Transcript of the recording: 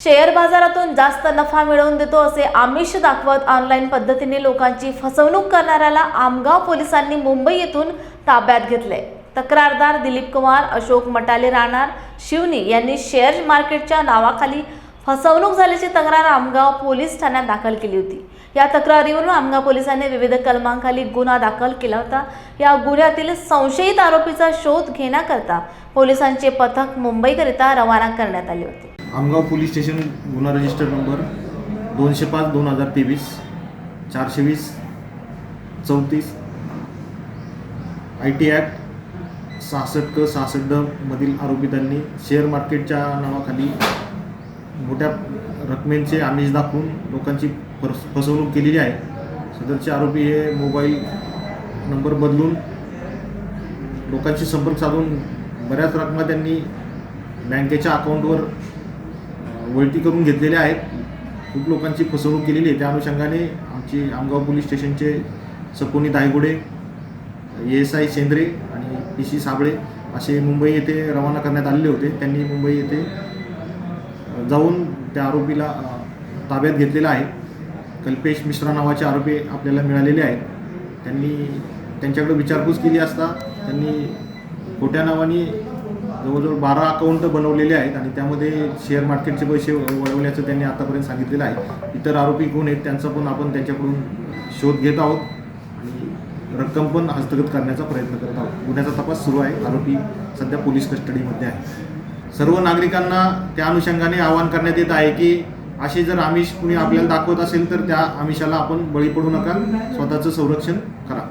Share बाजारातून जास्त नफा मिळवून देतो असे आमिष दाखवत ऑनलाईन पद्धतीने लोकांची फसवणूक करणाऱ्याला आमगाव पोलिसांनी मुंबई येथून ताब्यात घेतले तक्रारदार दिलीप कुमार अशोक मटाले राहणार शिवनी यांनी शेअर मार्केटच्या नावाखाली फसवणूक झाल्याची तक्रार आमगाव पोलीस ठाण्यात दाखल केली होती. या तक्रारीवरून आमगाव पोलिसांनी विविध कलमांखाली गुन्हा दाखल केला होता. या गुन्ह्यातील संशयित आरोपीचा शोध घेण्याकरता पोलिसांचे पथक मुंबईकरिता रवाना करण्यात आले होते. आमगाव पोलीस स्टेशन गुन्हा रजिस्टर नंबर दोनशे पाच दोन हजार तेवीस चारशे वीस चौतीस आय टी ॲक्ट सहासष्ट क सहासष्ट मधील आरोपितांनी शेअर मार्केटच्या नावाखाली मोठ्या रकमेंचे आमिष दाखवून लोकांची फस फसवणूक केलेली आहे. सदरचे आरोपी हे मोबाईल नंबर बदलून लोकांशी संपर्क साधून बऱ्याच रकमा त्यांनी बँकेच्या अकाउंटवर वळती करून घेतलेल्या आहेत. खूप लोकांची फसवणूक केलेली आहे. त्या अनुषंगाने आमची आमगाव पोलीस स्टेशनचे सपोनी Daigude A S I Shendre आणि पी सी साबळे असे मुंबई येथे रवाना करण्यात आलेले होते. त्यांनी मुंबई येथे जाऊन त्या आरोपीला ताब्यात घेतलेला आहे. कल्पेश मिश्रा नावाचे आरोपी आपल्याला मिळालेले आहेत. त्यांनी त्यांच्याकडे विचारपूस केली असता त्यांनी खोट्या नावाने जवळजवळ बारा अकाउंट बनवलेले आहेत आणि त्यामध्ये शेअर मार्केटचे पैसे वळवल्याचं त्यांनी आतापर्यंत सांगितलेलं आहे. इतर आरोपी कोण आहेत त्यांचा पण आपण त्यांच्याकडून शोध घेत आहोत आणि रक्कम पण हस्तगत करण्याचा प्रयत्न करत आहोत. गुन्ह्याचा तपास सुरू आहे. आरोपी सध्या पोलीस कस्टडीमध्ये आहे. सर्व नागरिकांना त्या अनुषंगाने आवाहन करण्यात येत आहे की असे जर आमिष कुणी आपल्याला दाखवत असेल तर त्या आमिषाला आपण बळी पडू नका. स्वतःचं संरक्षण करा.